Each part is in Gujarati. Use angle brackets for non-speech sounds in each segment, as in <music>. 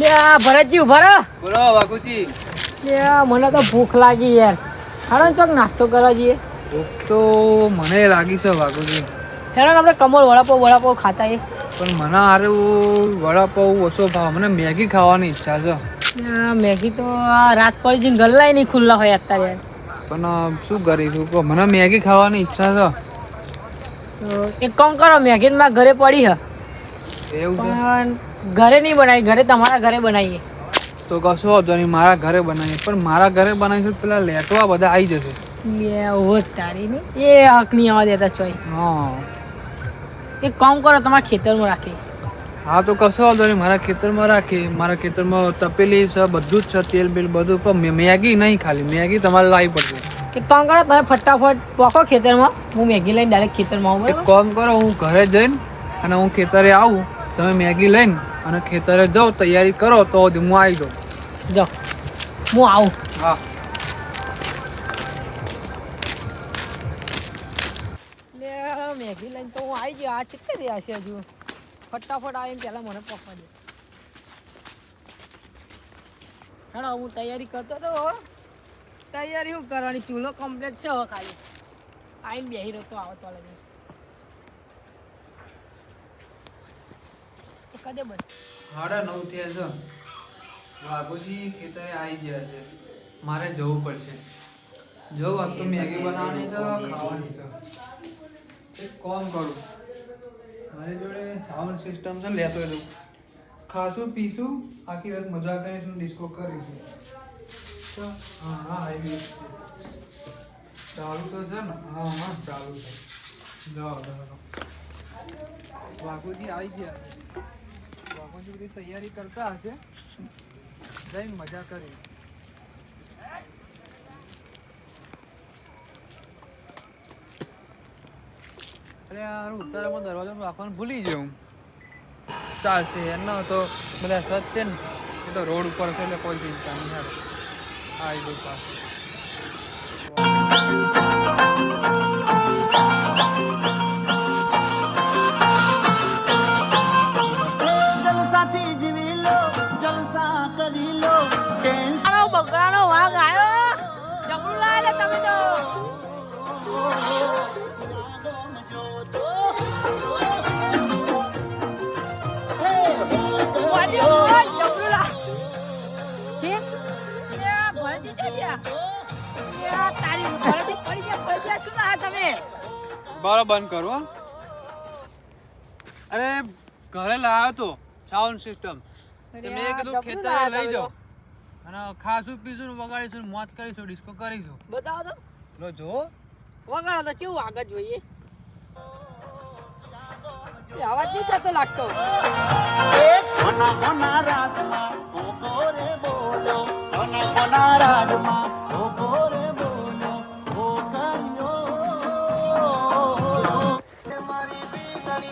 લે આ ભરતજી ઊભા રહો. બોલો વાઘુજી લે મને તો ભૂખ લાગી યાર. હાલો ચોક નાસ્તો કરવા જઈએ. ભૂખ તો મને લાગી છે વાઘુજી હેરો આપણે કમળ વડાપાવ વડાપાવ ખાતા એ. પણ મને હારું વડાપાવ ઓછો ભાવ. મને મેગી ખાવાની ઈચ્છા છે. મેગી તો આ રાત પડી જઈને ગલ્લાય નહીં ખુલ્લા હોય અત્યારે યાર. પણ શું કરીશું કહો મને મેગી ખાવાની ઈચ્છા છે. તો એક કામ કરો મેગી મારા ઘરે પડી હ. એવું પણ ઘરે નહીં બનાવી ઘરે તમારા ઘરે બનાવીએ. તો કશો વાંધો નહીં મારા ઘરે બનાવીએ. પણ મારા ઘરે બનાવીશું તો પેલા લેટવા બધા આવી જશે. બે ઓહો તારી ને એ હક નહીં આવવા દેતા ચોય. હા. એક કામ કરો તમારા ખેતરમાં રાખી. હા તો કશો વાંધો નહીં મારા ખેતરમાં રાખીએ મારા ખેતરમાં તપેલી છે બધું જ છે તેલ બેલ બધું. પણ મેગી નહીં ખાલી મેગી તમારે લાવી પડશે. એક કામ કરો તમે ફટાફટ પોકો ખેતરમાં. હું મેગી લઈને ડાયરેક્ટ ખેતરમાં આવું એક કામ કરો હું ઘરે જઈને અને હું ખેતરે આવું તમે મેગી લઈને અને ખેતરે જાઉં તૈયારી કરો તો હું આવી જાઉં. જાઓ. હું આવું. હા. લે મેગી લઈને તો હું આવી ગયો. આ ચિત્તે રહ્યા છે હજુ. ફટાફટ આવીને પહેલાં મને પકવા દે. હેડો હું તૈયારી કરતો તો તૈયારી શું કરવાની? ચૂલો કમ્પ્લીટ છે હવે ખાલી. આવીને બેસી રહ્યો તો આવો તો લગી કદે બસ? સાડા નવ થયા છે. બાબુજી ખેતરે આવી ગયા છે. મારે જવું પડશે. જો આજ તો મેગી બનાવવાની છે, ખાવાની છે. એક કોમ કરું. મારી જોડે સાઉન્ડ સિસ્ટમ છે, લેતો જવું ખાશું, પીશું, આખી વાત મજા કરીશું ડિસ્કો કરીશું. હા હા, આવી. ચાલુ તો છે ને? હા હા, ચાલુ છે. જાઓ જાઓ વાઘુજી આવી ગયા. છે બાપુજી બધી તૈયારી કરતા હશે, જઈને મજા કરી અરે યાર ઉત્તરામાં દરવાજો રાખવાનું ભૂલી જાઉં ચાલશે એનો તો બધા સત્ય ને, એ તો રોડ ઉપર છે એટલે કોઈ ચિંતા નહીં, યાર. આવી ગયું પાછું. બરાબર બંધ કરો અરે ઘરે લાવ્યો તો સાઉન્ડ સિસ્ટમ તમે કીધું ખેતરે લઈ જાઓ. અને ખાસું પીશું વગાડીશું મોત કરીશું ડિસ્કો કરીશું. બતાવો તો. લો જો. વગાડો તો કેવું આગળ જોઈએ? એ અવાજ નહીં થતો લાગતો. કોના કોના રાજમાં ઓગો રે બોલો. કોના કોના રાજમાં ઓગો રે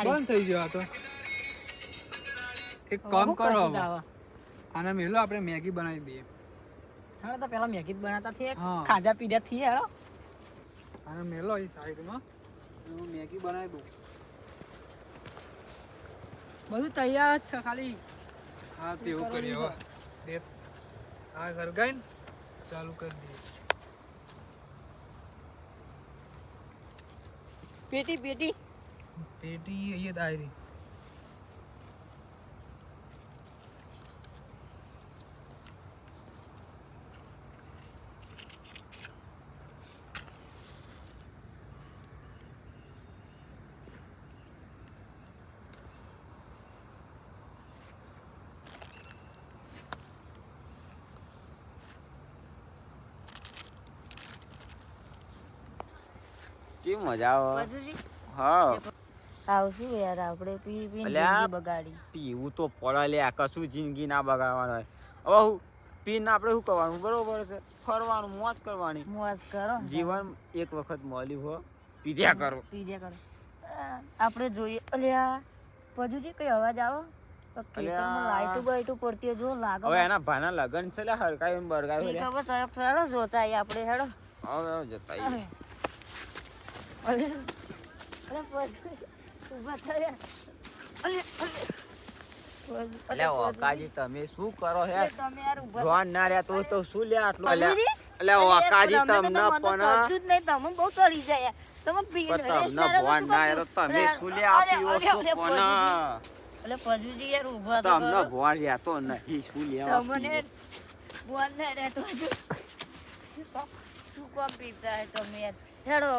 તારી બંધ થઈ ગયો આ તો. એક કામ કરો આને મેલો આપણે મેગી બનાવી દઈએ. હા તો પેલા મેગી બનાવતા થઈએ. ખાધા પીધા થી હેડો. આને મેલો એ સાઈડમાં હું મેગી બનાવી દઉં. બધું તૈયાર જ છે ખાલી. હા તેવું કરીએ હવે. આ ગરગાઈને ચાલુ કરી દઈએ. પેટી પેટી. પેટી અહીંયા જ આવી રહી કેવી મજા આવે બાજુજી હા આવશું યાર આપણે પી પી. જિંદગી બગાડી. પીવું તો પડે લે કશું જિંદગી ના બગાડવાનું હોય. હવે હું પીને આપણે શું કરવાનું? બરોબર છે. ફરવાનું મોજ કરવાની. મોજ કરો. જીવન એક વખત મળ્યું હો પીધ્યા કરો. પીધ્યા કરો. આપણે જોઈએ અલ્યા પજુજી કઈ અવાજ આવો? તો ખેતરમાં અલ્યા. લાઈટો બાઈટો જો લાગે એના ભાના લગન છે સયક સડો જોતા આપણે હેડો. હવે જતા પજુ ઊભા થયા. તમે શું કરો હે? તમે યાર ઊભા ના રહ્યા તો તો શું લે આટલું? અલ્યા પજુજી? અલ્યા ઓકાજી તમે તો તમને પણ જ નહીં, તમે બહુ કરી જાય. તમે પી તમને ના ના તો તમે શું લે આપ્યું શું પણ એટલે પજુજી યાર ઊભા તો તમને કરો. રહ્યા તો નહીં શું લેવા તમને ભગવાન ના રહેતો હજુ. શું કોમ પીતા તમે યાર? હેડો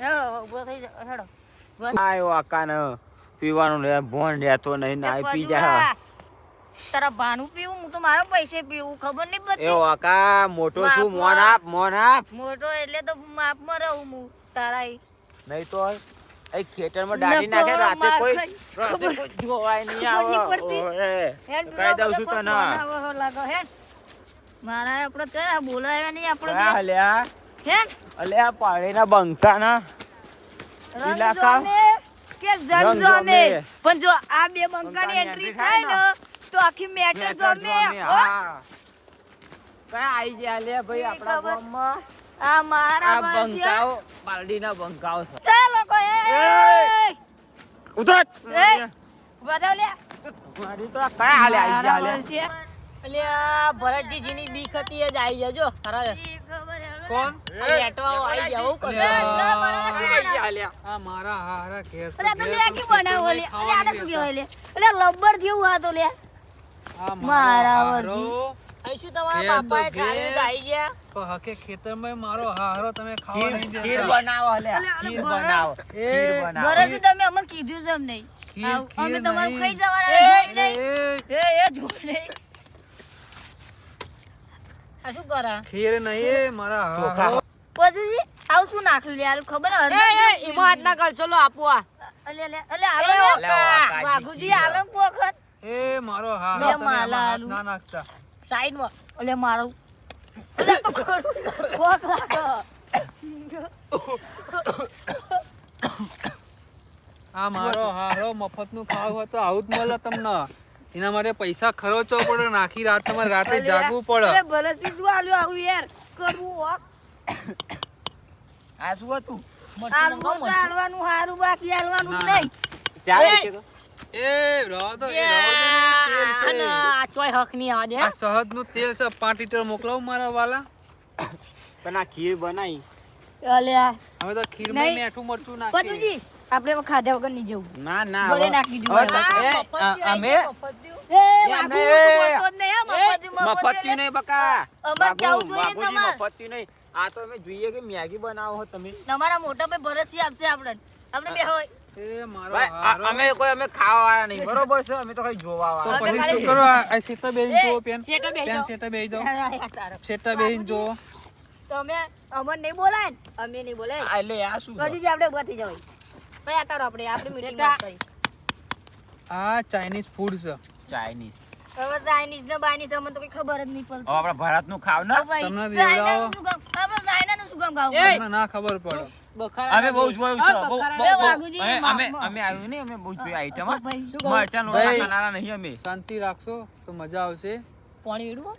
હેડો ઊભો થઈ જાય હેડો. આયો આકાને પીવાનું લે ભોણ લેતો નહીં ના પી જા. તારા ભાનું પીવું હું તો મારા પૈસે પીવું ખબર નહીં પડતી. એવો આકા મોટો શું મોન આપ મોન આપ. મોટો એટલે તો માપમાં રહું હું તારા નહીં તો એ ખેતરમાં દાઢી નાખે રાતે કોઈ રાતે કોઈ જોવાય નહીં આવે. ઓએ. કહી દઉં છું તને લાગો હે મારા આપણે તો બોલાવ્યા નહીં આપણે અલ્યા હે અલ્યા પાણીના બંકાના ઇલાકા. કે જન રંગ જોમે જોમે. પણ જો આ બે બંકાની એન્ટ્રી થાય ને તો આખી મેટર જોમે હો. કયા આઈ ગયા લે ભાઈ આપણા? ગામમાં આ મારા. બંકાઓ પાલડીના બંકાઓ છે ચાલો કોઈ એ ઉતર એ બતાવ લે મારી તો કયા હાલે આઈ ગયા લે બાસિયા. અલ્યા ભરતજીજીની બીક હતી એ જ આવી જજો ખરા. આવી જાય એવું આ મારા હારા ઘેર તો અલા, તો લે કે બનાવો લે ખેતરમાં આને શું કહેવાય લે અલે લબ્બર જેવું આ તો લે આ મારા હારો. અહીં શું તમારા બાપાએ ઘેર. આવી ગયા? પણ હકે ખેતરમાં મારો હારો તમે ખાવા ખીર નહીં ખીર બનાવો લે અલે, અલે, ખીર બનાવો. ખીર બનાવો. બરાબર તમે અમને કીધું છે એમ નહીં. અમે તમારું ખાઈ જવાના એ, એ, નહીં આ શું કરે? ખીર નહીં મારા હારો. પછી આવું શું નાખ્યું લે? ખબર ને એ એ જેવું એમાં આટલા આપો આ. અલે અલે અલે આલો. વાઘુજી આલો ને પોખત એ મારો હા તમે. ના નાખતા. સાઈડમાં અલે મારો પોખ રાખો આ મારો હારો મફતનું ખાવું હોય તો આવું જ મળે તમને. એના માટે પૈસા ખર્ચવો પડે નાખી રાત તમારે રાતે જાગવું પડે. ભલે શું આલ્યું આવું યાર. કરવું આ શું હતું? આલવું તો આલવાનું હારું બાકી આલવાનું ના, નહીં. ચાલે છે એ રહો તો એ રહો તેલ છે. આ ચોય હક નહીં આવે આ શહદનું તેલ છે પાંચ લીટર મોકલાવું મારા વાલા. પણ આ ખીર બનાવી. અલ્યા હવે તો ખીરમાં નહીં. મીઠું મરચું નાખીએ. પતુજી આપણે ખાધા વગર નહીં જવું. ના ના હવે- નાખી દીધું અમે મફત- બકા. કેવું જોઈએ નહીં. આ તો અમે જોઈએ કે મેગી બનાવો છો તમે. તમારા મોટા ભાઈ ભરતસિંહ આપશે આપણે. આપણે બે હોય. એ મારો અમે કોઈ અમે ખાવા નહીં. બરોબર છે? અમે તો કઈ જોવા તો અમે પછી શું કરો? આ પેન. બેહી પેન. બેહી જુઓ. તમે અમને નહીં બોલાય ને? અમે નહીં બોલાય. એટલે આ શું કદી આપણે ઊભા જવાય. ભાઈ આ તારો આપણે આપણે મીટિંગ. આ ચાઇનીઝ ફૂડ છે. ચાઇનીઝ હવે ચાઇનીઝ ને બાઇનીઝ અમને તો કઈ ખબર જ નહીં પડતી. હવે ભારતનું ખાવ ને? તમને દેવડાવો. શું કામ? આપણે શું કામ ખાવું? તમને ના ખબર પડે. અમે બહુ જોયું છે બહુ- બહુ- બે બહુ- વાઘુજી, અમે- અમે આવ્યું નહીં અમે બહુ જોયું આઈટમ તો ભાઈ, શું મરચાં ભાઈ. ખાનારા નહીં અમે. શાંતિ રાખશો તો મજા આવશે. પાણી વેડવું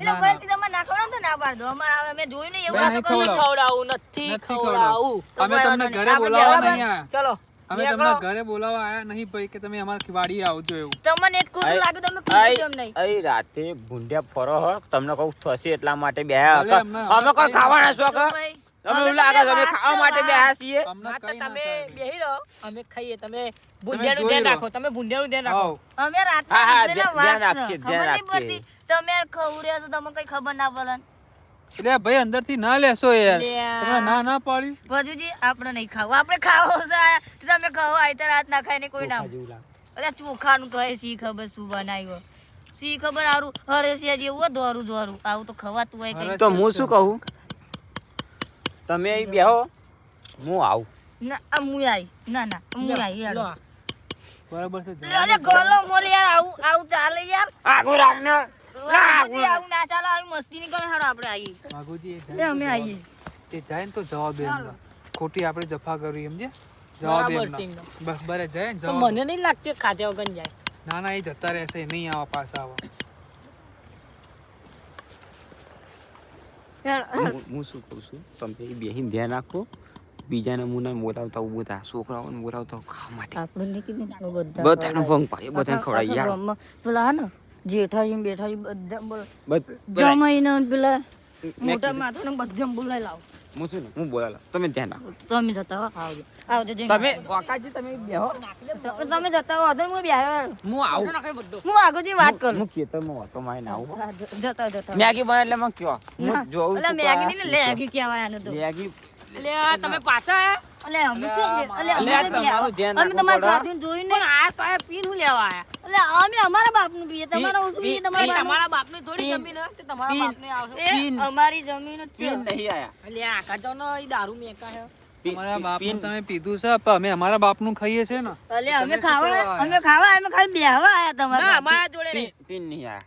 એટલે ના, ના. તમારે ના ખવડાવો ને તો ના પાડ અમારે અમે જોયું નહીં એવું આ તો નહીં કરો. ખવડાવો. નથી નથી ખવડાવું. અમે તમને ઘરે બોલાવવા નહીં ચલો. અમે તમને ઘરે બોલાવવા આયા નહીં ભાઈ કે તમે અમારા વાડી આવજો એવું. તમને એક આઈ- લાગ્યું તમે કીધું કેમ નહીં? આઈ રાતે ભૂંડિયા ફરો હો તમને કહું થશે એટલા માટે બે અમે કોઈ ખાવાના શોખ તમે એવું લાગે તમે ખાવા માટે બેહ્યા છીએ. તમે બેહી રહો અમે ખાઈએ તમે ભૂંડિયાનું ધ્યાન. રાખો તમે ભૂંડિયાનું ધ્યાન રાખો. અમે નીકળેલા ધ્યાન રાખીએ, ધ્યાન રાખીએ. તમે ખવડ્યા છો તમને કઈ ખબર ના પડે. એટલે ભાઈ અંદરથી ના લેશો યાર. તમે ના ના પાડી? ભજુજી આપણે નહીં ખાવું. આપણે ખાવો છે. તમે ખાવો આઈ તો રાત ના ખાઈને કોઈ ના અરે ચોખાનું તો એ સી ખબર શું બનાવ્યો. સી ખબર આરું હરેસિયા જેવું દોરું દોરું. આવું તો ખવાતું હોય કઈ તો હું શું કહું? તમે અહીં બેહો. હું આવું. ના હું આઈ. ના ના હું આઈ યાર બરાબર છે અરે ગોલો મોલ યાર આવું આવું ચાલે યાર. આગો રાખ ને. વાઘુજી, આવું ના ચાલે આવી મસ્તી નહીં કરે હેડો આપણે આવીએ. વાઘુજી એ જાય અમે આવીએ. જવા- જાય ને તો જવા દો ખોટી આપણે જફા કરવી એમ જવા છે એમને. એમનો. બસ બરે જાય ને મને નહીં લાગતું ખાતે વગર જાય. ના ના એ જતા રહેશે નહીં આવા પાછા આવા. હું શું કહું છું? તમે બેહીને ધ્યાન રાખો. બીજા નમૂના બોલાવતા ઊભો બધા. છોકરાઓને બોલાવતા હું ખાવા માટે. આપણે નહીં કીધું ને, ભંગ પાડ્યો બધાને ખવડાવી યાર પેલા હા ને? જેઠાજી બેઠા બેઠાજી બધા બોલ. જમાઈને પેલા મોટા. માથાને બધા બોલાય લાવ હું શું હું બોલાવલા તમે ધ્યાન રાખો તમે જતા હો. આવજો. આવજો તમે વાકાજી તમે બેહો. તમે તમે જતા હો તો હું બેહો હું આવું. હું આગળથી વાત કરું. હું ખેતરમાં હતો મારે આવું. હા, જ- જતા જતા. મેગી બને એટલે મને કયો. હું જોઉં એટલે મેગી ને લેગી કહેવાય આને તો. મેગી લે તમે પાછા આયા? અલે અમે છે? અલે અમે તમારું ધ્યાન અમે તમારા રાખવું જોયું પણ આ તો આ પીન હું લેવા આયા? અલે અમે અમારા બાપનું પીએ તમારા પીએ તમારા બાપનું. તમારા થોડી જમીન તે તમારા પીન. બાપને આવશે. પીન. અમારી જમીન જ છે. નહીં આયા. એટલે આ કાચોનો ઈ દારૂ મેકા હે. અમારા તમે પીધું છે પણ અમે અમારા બાપનું ખાઈએ છે ને. અલે અમે ખાવા અમે ખાવા અમે ખાલી બેહવા આયા ના તમારા અમારા જોડે પીન નહીં. આયા.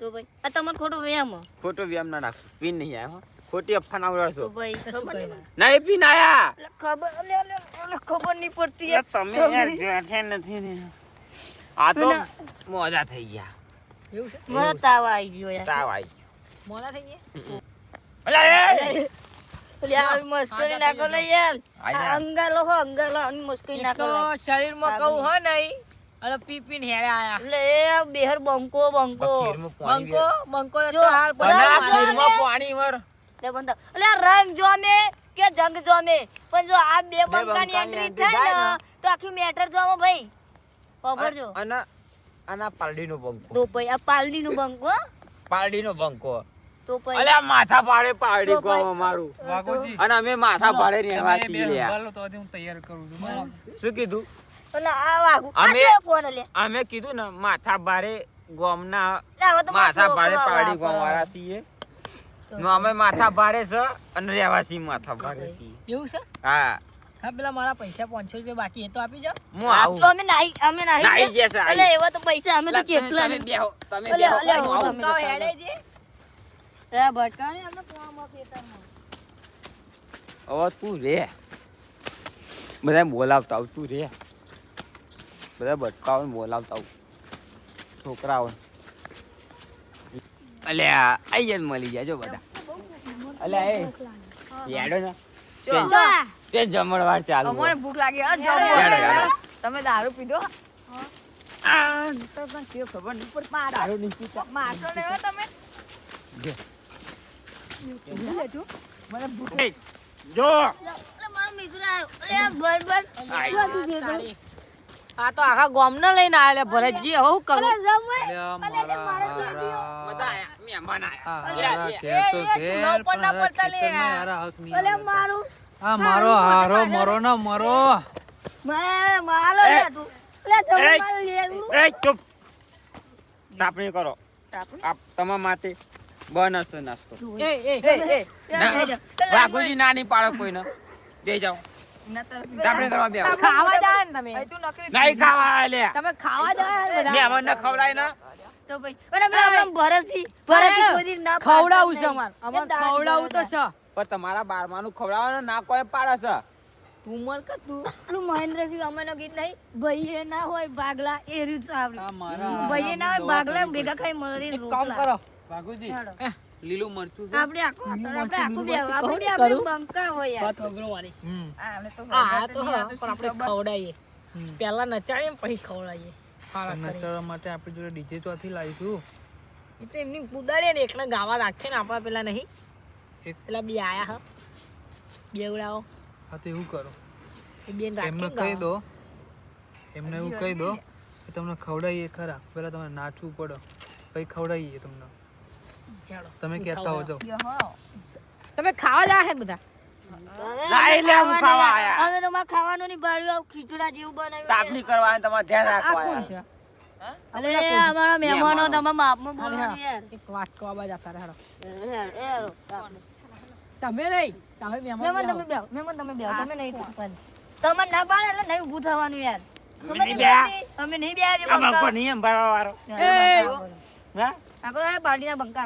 તો ભાઈ આ તમારો ખોટો વ્યામ ખોટો વ્યામ ના રાખશું પીન નહીં આયા હો. ખોટી અફવા ના ઉડાડશો. ના એ પી અલે ખબર ખબર નહીં પડતી. તમે યાર નથી ને. આ તો મોજા થઈ ગયા. એવું છે? મને તાવ આવી ગયો યાર. તાવ આવી મોડા થઈ ગયા? અલા એ! મસ્કરી નાખો ને યાર. આય આ જા. અંગાલો હો અંગાલો મસ્કરી નાખો શરીરમાં કહું હો નહીં અરે પી ને હેરે આયા. બેહર બંકો બંકો. બંકો બંકો જો, હાલ પાણી વર લે બંધા. એટલે રંગ જોમે કે જંગ જોમે પણ જો આ બે બંકાની એન્ટ્રી થાય ને તો આખી મેટર જોમો ભાઈ. ખબર જો? અને આના પાલડીનો બંકો તો ભાઈ આ પાલડીનો બંકો પાલડીનો બંકો તો ભાઈ અલ્યા માથા પાડે પાડી તો અમારું. વાગોજી અને અમે માથા પાડે રહેવાસી લ્યા બોલો તો હું તૈયાર કરું છું. શું કીધું? એટલે આ વાગુ અમે- ફોન લે અમે કીધું ને માથા ભારે ગોમના માથા ભારે પાડી ગોમ વાળા છીએ. નો અમે માથા ભારે છે અને રહેવાસી માથા ભારે છે એવું છે? હા. હા. પેલા મારા પૈસા પાંચસો રૂપિયા બાકી એ તો આપી જાઓ. હું આવું. તો અમે નાઈ અમે નાઈ ગયા. જશે, એટલે એવા તો પૈસા અમે તો કેટલા તમે બેહો તમે બેહો આવું. તો હેડે જે. એ ભટકાણે અમે કુવામાં ખેતરમાં. હવે તું રે. બધા બોલાવતા આવ તું રે. બધા ભટકાવ બોલાવતા આવ. છોકરાઓ અલ્યા આઈ જ મળી જાય જો બધા. અલ્યા એ યાડો ને. તે- તે જમણવાર ચાલુ મને ભૂખ લાગી. આ યાડો. તમે દારૂ પીધો? આ તો ખબર નહીં. પડતી. દારૂ નહીં પીતા. મારશો ને હો તમે. જો. મારો મિત્ર આવ્યો. અલે બસ. આ તો આખા ગામને લઈને આવેલા ભરતજી. હવે હું કરું? મહેમાન આયા. લે, લે. ઘેર તો ઘેર, તું પણ ના હારા પડતા લે ખેતરમાં. હારા હક નહીં અલે. મારું. આ મારો હારો મરો. ના મરો મેં માલો એ. તું. અલે તમે એ. મારું એ, ચૂપ. તાપણી કરો. આપ તમારા માટે બનસ છે નાસ્તો એ એ. એ એ. વાઘુજી નાની પાડો કોઈને. દે જાઓ. તાપણી કરવા બે ખાવા જાય ને તમે. નહીં ખાવા લે તમે ખાવા જાય ને ને ખવડાય ના. તો ભાઈ અલે પેલા આપણા ભરતજી ભરતજી કોઈ દી ના ખવડાવું છે અમાર અમાર. નહીં. એ દાન ખવડાવું તો કરે. છે. પણ તમારા બારમાનું ખવડાવવાનું ના કોઈ પાડે છે. તું મર કે તું? પેલું મહેન્દ્રસિંહ અમાનો ગીત નહીં ભાઈએ ના હોય ભાગલા એ રીત સાંભળે આ મારા ના હોય ભાગલા ભેગા ખાઈ મરી કામ કરો. વાઘુજી લીલું મરચું આપણે આખું આપણે આખું બે આપણે આપણે બંકા હોય. યાર વાત હોગળો વાળી હમ હા આ તો હા, પણ આપણે ખવડાવીએ પહેલા નચાડીએ પછી ખવડાવીએ કરીને. માટે આપણે જોડે ડીજે ચોથી લાવીશું. એ તો એમની કુદાડીએ ને એકલા ગાવા રાખે ને આપણા પેલા નહીં. એક- પેલા બે આયા હા. બેવડાઓ. હા તો એવું કરો. એ બેન એમને કહી દો. એમને એવું કહી દો કે તમને ખવડાવીએ ખરા. પેલા તમે નાચવું પડે. પછી ખવડાવીએ તમને. તમે કહેતા હો જાઓ તમે ખાવા જાય બધા? અમે તો માં ખાવાનું આવું ખીચડા જેવું બનાવ્યું તમારે ધ્યાન રાખવા કોણ આયા. છે? અલે અમારા મહેમાનો તમારા માપમાં અરે યાર. એક વાત કહવા બાજ આપતા રહો હેર, હેર, તાપણી. તમે નહીં તમે મહેમાન મહેમાન તમે બેહો મહેમાન તમે બેહો તમે નહીં થતું તમને ના પાડે એટલે નહીં ઊભું થવાનું યાર. નહીં? અમે નહીં બે આ બંકો નિયમ ભરવા વાળો. હા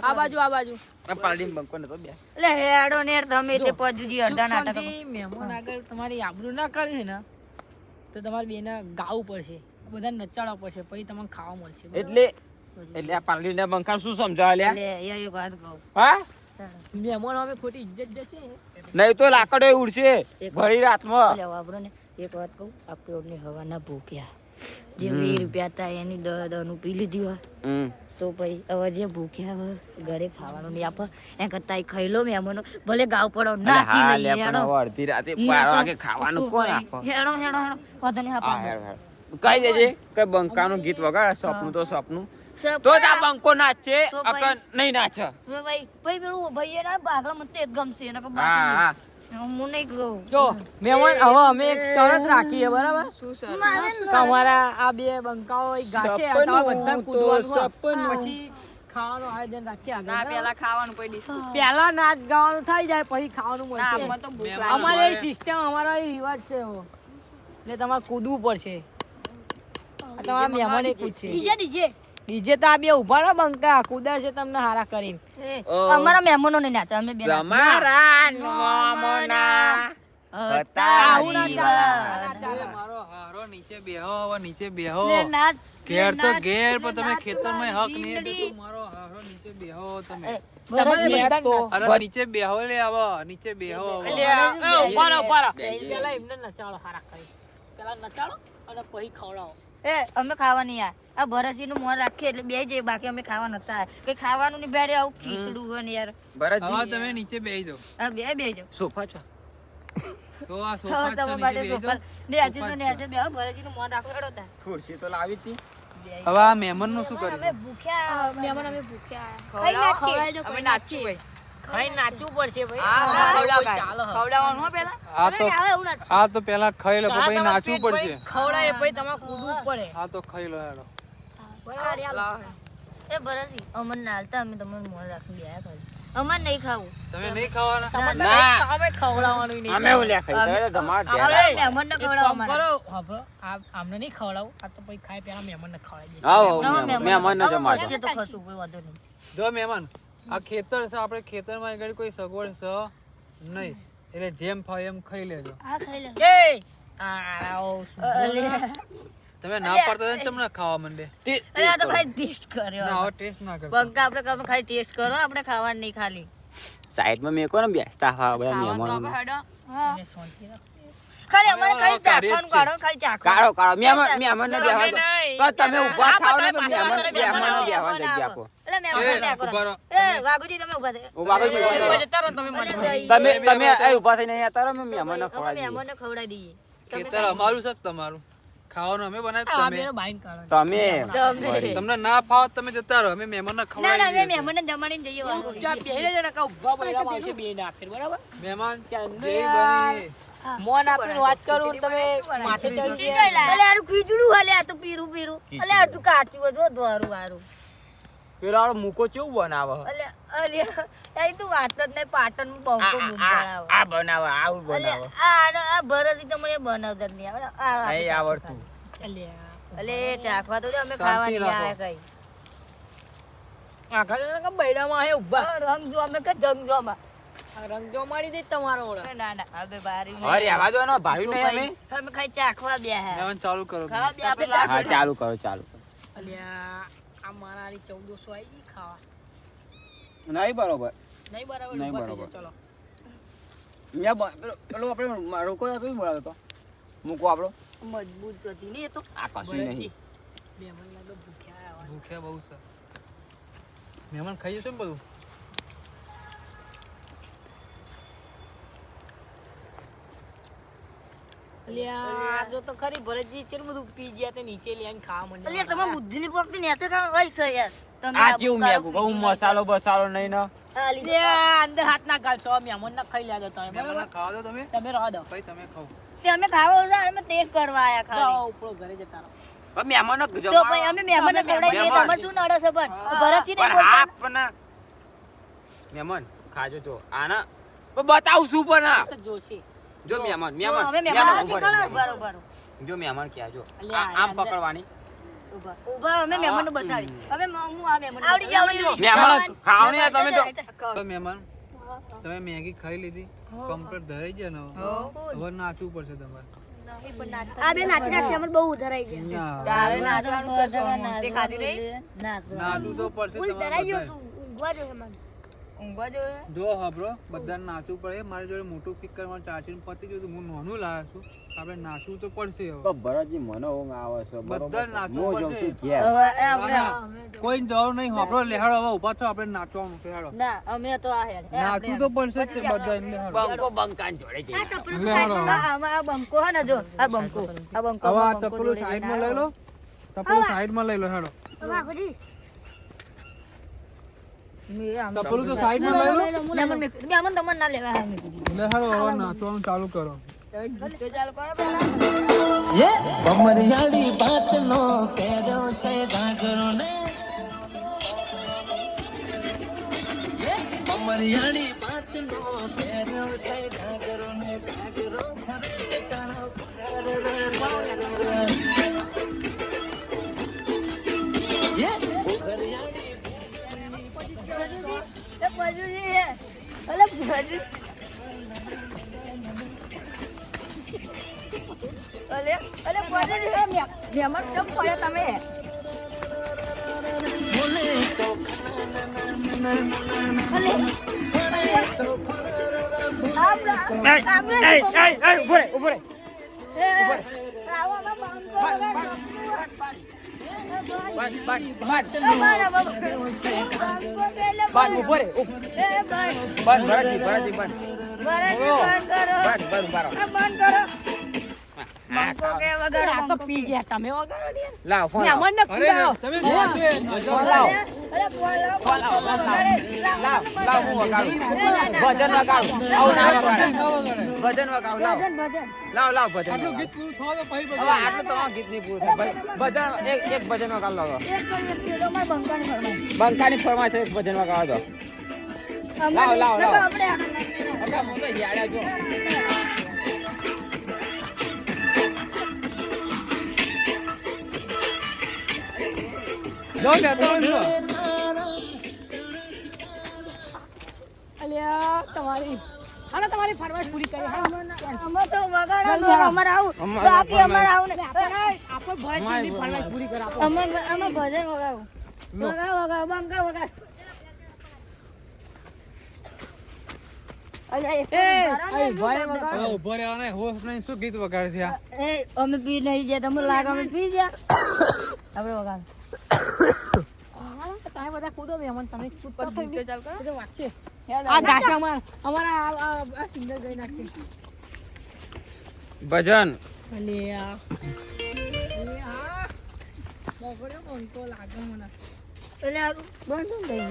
આ બાજુ આ બાજુ. આ પાલડીમાં બંકો નતો બે. એટલે હેડો ને તમે તે પજુજી અડધા નાટક મહેમાન આગળ તમારી આબરૂ ના કરી ને તો તમારે બેને ગાવું પડશે બધા નચાડવા પડશે પછી તમને ખાવા મળશે એટલે એટલે આ પાલડીના બંકા શું સમજાવા લ્યા? એટલે વાત કહું. હા? મહેમાન અમે ખોટી ઇજ્જત જશે. નહીં તો લાકડો ઉડશે ભરી રાતમાં. માં ને. એક વાત કહું આપણે ઓમને હવાના ભૂખ્યા જે વીસ રૂપિયા હતા એની દહ દહનું પી લીધી હોય. તો ભાઈ હવે જે ભૂખ્યા ઘરે ખાવાનું નહીં આપો. એ કરતા ખાઈ લો મહેમાનો. ભલે ગાવ પડો નાખી હા લઈએ હેડો. અડધી રાતે બાર વાગે ખાવાનું કોણ આપો? હેડો હેડો હેડો. વાંધો નહીં આપા. કહી દેજે કે બંકાનું ગીત વગાડે સપનું તો સપનું તો જ આ બંકો નાચે અકન નહીં નાચે. ભાઈ ભાઈ પેલું ભાઈ ના ભાગલા મને તે જ ગમશે એના કે હા બાકી હા નહીં. હું નહીં કહું. જો મહેમાન હવે અમે એક શરત રાખીએ બરાબર? તમારા આ બે બંકાઓ એક ગાશે આ બધા કૂદવાનું પછી ખાવાનું આયોજન રાખીએ આગળ બરાબર? પેલા ખાવાનું કોઈ ડીશ પહેલા નાચ ગાવાનું થઈ જાય પછી ખાવાનું મળશે. આમાં તો ભૂખ મહેમાન અમારે સિસ્ટમ અમારો એ રિવાજ છે. એટલે તમારે કૂદવું પડશે. આ તમારા મહેમાન એક છે. ડીજે. તો આ બે ઊભા ના બંકા કુદાશે તમને હારા કરીને. અમારા મહેમાનો ને નાતા અમે બે તમારા નોમના ના. મારો હારો નીચે બેહો હવે નીચે બેહો. ઘેર તો ઘેર પણ તમે ખેતરમાં હક નહીં. દેતો મારો હારો નીચે બેહો તમે. અરે નીચે બેહો લે આવો નીચે બેહો. ઊભા રહો, ઊભા રહો. પેલા એમને નચાડો હારા કરી પેલા નચાડો અને પછી ખવડાવો. એ અમે ખાવાની યાર આ ભરતજી નું મોં રાખીએ એટલે બે જઈએ. બાકી અમે ખાવા નતા આવ્યા. કઈ ખાવાનું નહીં બેરે આવું ખીચડું હોય ને યાર. હવે ભરતજી તમે નીચે બેહી જાઓ. હા બે બે જાઓ. સોફા છો? સો આ સોફા જ છે, નીચે બેહી સોફા જાઓ. ને આજે તો ને આજે બે. ભરતજી નું મોં રાખો હેડો તા ખુરશી તો લાવી હતી. હવે આ મહેમાનનું શું કર્યું? અમે ભૂખ્યા મહેમાન અમે ભૂખ્યા. ખવડાવો ભાઈ અમે નાચી ખવડાવાય. કોઈ ચાલે હવે. ખવડાવવાનું આ તો આ તો પેલા ખાઈ લો આ નાચવું પેટ પડશે. ભાઈ તમારે કૂદવું પડે. આ તો ખાઈ લો હેડો. એ ભરતજી અમન ના અમે તમને મોં રાખીને બેહ્યા ખાલી. અમારે નહીં ખાવું. તમે ખાવાના? ના. ખવડાવવાનું અમે ઓલ્યા ખાઈ તો આમને ખવડાવું. આ તો પછી ખાય પેલા મહેમાનને ખવડાવી દે. આવો મહેમાન- તો કોઈ વાંધો નહીં. જો મહેમાન. આ ખેતર છે આપણે ખેતરમાં આગળ કોઈ સગવડ છે નહીં. એટલે જેમ ફાવે એમ ખાઈ લેજો. એ આ આવો સુધરો. તમે ના પાડતા હોય ને ના ખાવા માંડે. તે- અરે આ તો ભાઈ ટેસ્ટ કર્યો ના હવે. ટેસ્ટ ના કરતા. બંકા આપણે કમ ખાલી ટેસ્ટ કરો આપણે ખાવાનું નહીં ખાલી. સાઈડમાં મેકો ને બેસતા ખાવા બધા તો મહેમાનો આપણે અમારે ખાલી ચાખવાનું કાઢો ખાલી મહેમાન બેહવા તમે ઊભા ને મહેમાન બેહવા જગ્યા આપો. તમે ને તમે ઊભા થઈને. અહીંયા તારો અમે ખવડાવી દઈએ. ખેતર છે તમારું? ખાવાનું અમે બનાવ્યું તમે. તમે. તમને ના ફાવ તમે જતા રહો. અમે મહેમાનને ના ના ખવડાવી છીએ. મહેમાનને જમાડીને જઈએ ચા પહેરી ને કાં ના બરાબર? મહેમાન જય બની. મોન આપીને વાત કરું તમે માથે ચડી ગયા. અલે આરું ખીજડું હલે આ તો પીરું પીરું. અલે આ તું કાચું બધું હારું. પેલો આનો મૂકો કેવું બનાવે? અલે અલે એ તું વાત જ નહીં પાટણ આ- બહુ આ- બૂમ આ પડાવે આ બનાવે આવું બનાવે. આ આ ભરતજી તો મને બનાવતા જ નહીં આવડે. આ નહીં આવડતું. અલ્યા. અલે ચાખવા તો અમે ખાવાની. આ કઈ. આખા કાં બૈરામાં આયા રંગ જો અમે કે જંગ જો અમે આ રંગ જો મારી દે તમારો ઓળખ. ના ના હવે બારી હવે રહેવા દો ને ભાડ્યું નહીં અમે. અમે ખાઈ ચાખવા બે હે મહેમાન ચાલુ કરો તમે. ખાવા બે આપણે હા ચાલુ કરો ચાલુ અલ્યા આ મારા 1400 આઈ ગઈ ખાવા. નહીં બરોબર. નહીં બરાબર નહીં બરાબર. ચલો. પેલો પેલો આપણે રોકો હતો બોલાતો હતો મૂકો આપણો. મજબૂત હતી ને એ તો. આ કશું નહીં. બે મને લાગે ભૂખ્યા ભૂખ્યા બહુ છે. મહેમાન ખાઈ જશે ને બધું અલ્યા આ જો તો ખરી ભરતજી ચેટલું બધું પી ગયા તે નીચે લઈને ખાવા અલે માંડ્યા તમે બુદ્ધિ ની પકડી ને ખાવા વઈ છે યાર. તમે આ આ કેવું બુકારો મેં મસાલો બસાલો નહીં ને? આ લીધો. અલ્યા, અંદર હાથ ના ગાલશો મહેમાન ના ખાઈ લેજો તમે ખાવા દો તમે? તમે રહો દો. ભાઈ તમે ખાઓ. તે અમે ખાવા હતા અમે ટેસ્ટ કરવા આયા ખાલી. જાઓ, ઘરે જતા રહો. પણ મહેમાનો તો ભાઈ અમે મહેમાનને ખવડાવી દઈએ તમારે શું નડે છે પણ? ભરતજી ને પણ હા મહેમાન ખાજો તો આના બતાવું છું પણ આ. તો જોશે. જો મહેમાન મહેમાન. હવે મહેમાન ઊભો ઊભા રહો. ઊભા રહો, જો મહેમાન ક્યાં જો. આમ પકડવાની. ઊભા અમે મહેમાનને બતાવી હવે હું આ મહેમાન આવડી ગયો આવડી મહેમાન ખાવણી આ તમે તો તો મહેમાન તમે મેગી ખાઈ લીધી. કમ્પ્લીટ ધરાઈ ગયા ને હવે? હવે નાચવું પડશે તમારે. આ બે નાચી નાચી અમને બહુ ઉધરાઈ ગયા તારે નાચવાનું તો. નાચવું પડશે તમારે ધરાઈ ગયો છું. ઊંઘવા જોઈએ. જો હબરો બધાને નાચવું પડે. મારી જોડે મોટું સ્પીકરમાં ચાચીને પતી ગયું હું નાનું લાવ્યો છું. આપણે નાચવું તો પડશે હવે. ભરતજી મને ઊંઘ આવે છે બધા નાચવું પડશે. હવે આપણે કોઈ જવાનું નહીં. હબરો લેહાડો હવે ઊભા થો. આપણે નાચવાનું છે હેડો. ના અમે તો આ હેડ. નાચવું તો પડશે જ બધા બંકો બંકાન જોડે જઈએ. આ- બંકો હે ને જો આ બંકો. આ બંકો હવે આ તપલું સાઈડમાં લઈ લો. ચપ્પલો સાઈડમાં લઈ લો હેડો. મેં ચપ્પલો તો સાઈડમાં લઈ લો મહેમાન મેં- મહેમાન તમને ના લેવા હા મેં કીધું. હવે નાચવાનું ચાલુ કરો તો બાજુજી અલે બાજુ. અલે અલે મે- મહેમાન કેમ પડ્યા તમે રે. એ, બંધ, ઊભો રે. એ બંધ. બંધ, ભરતજી, ભરતજી, બંધ. કરો. બંધ, બંધ. આ બંધ કરો. બંકાની ફરમાઈશ. એક ભજન વગાડો. લાવ લાવ લાવ. આપણે અરે, હું તો જો. તો લો. અલ્યા તમારી હાલો તમારી ફરમાઈશ પૂરી કરી. અમે તો વગાડો, અમારે આવું. અમારે આવું પૂરી કરો આપો. અમે અમે ભજન વગાડો. વગાડો વગાડો બંકા વગાડ. અમે પી નહીં ગયા તમને લાગે અમે પી ગયા. <coughs> આપડે વગાડ. તમે તમે. આ અમારા આ- આ- આ સિંગર. ભજન અલ્યા. અલ્યા. બગડ્યો તો લાગે મને. બંધ આ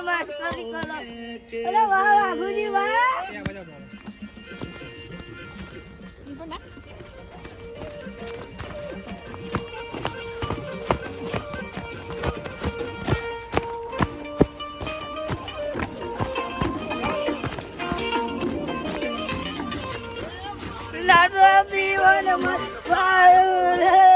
તમે મસ્કરી કરો અરે વાહ વાઘુજી વાહ ત્યાં બધા બોલો. લાડો પીવન મત વાળું રે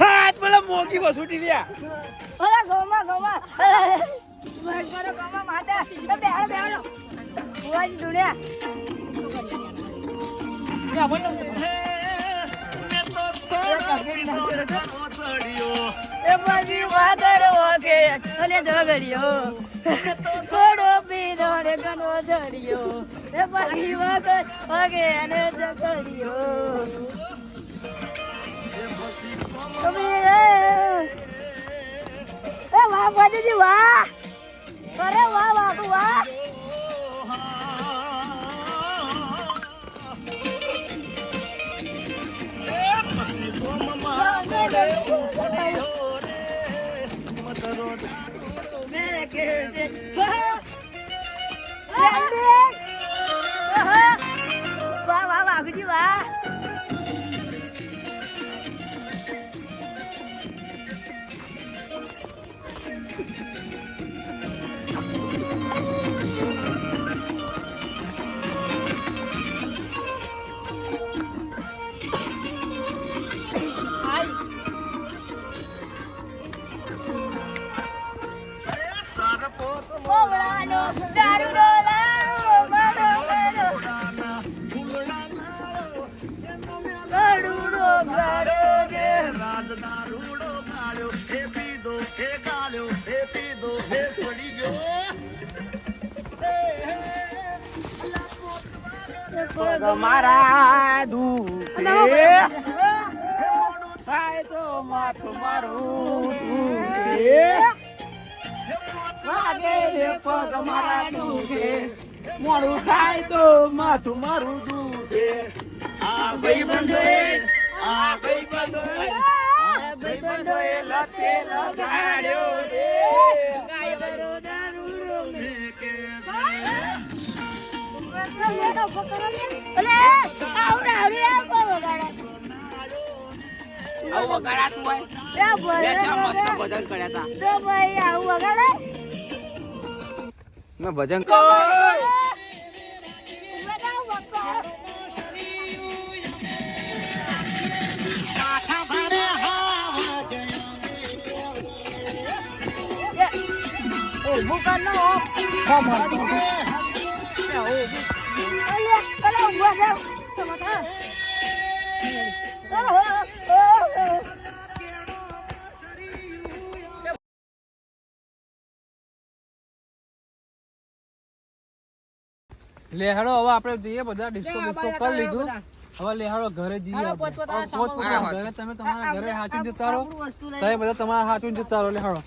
હાથ પેલા મોગી વસૂટી લ્યા. અરે ગોમા ગોમા. મરકરો ગોમા માતા. તો બેહાડો બેહાડો. બુવાજી દુનિયા. એ પછી વાદળ ઓકે અને ઢગડિયો. રે ગનો ધરિયો એ પછી વગર વગે અને જગડિયો તમે એ વાહ વાહ. મારા દુખે થાય તો માથું મારું દુખે વાગે રે પગ મારા દુખે મોડું થાય તો માથું મારું દુખે આ ભાઈબંધોએ આ ભાઈબંધોએ આ ભાઈબંધોએ લતે લગાડ્યો રે અલે આવડે આવડે આપો વગાડે. આવું વગાડાતું હોય. બે ભલે મસ્ત ભજન કર્યા હતા તો ભાઈ આવું વગાડે. મેં ભજન વગાડ વગાડ અલે અલે ઊભા થાવ તમારા લેહાડો હવે આપણે જઈએ બધા ડિસ્કો ડિસ્કો કરી લીધું. હવે લેહાડો ઘરે જઈએ પોતપોતાના. ઘરે તમે તમારા ઘરે હાચું જતા રહો. તમે બધા તમારા હાચું જતા રહો લેહાડો.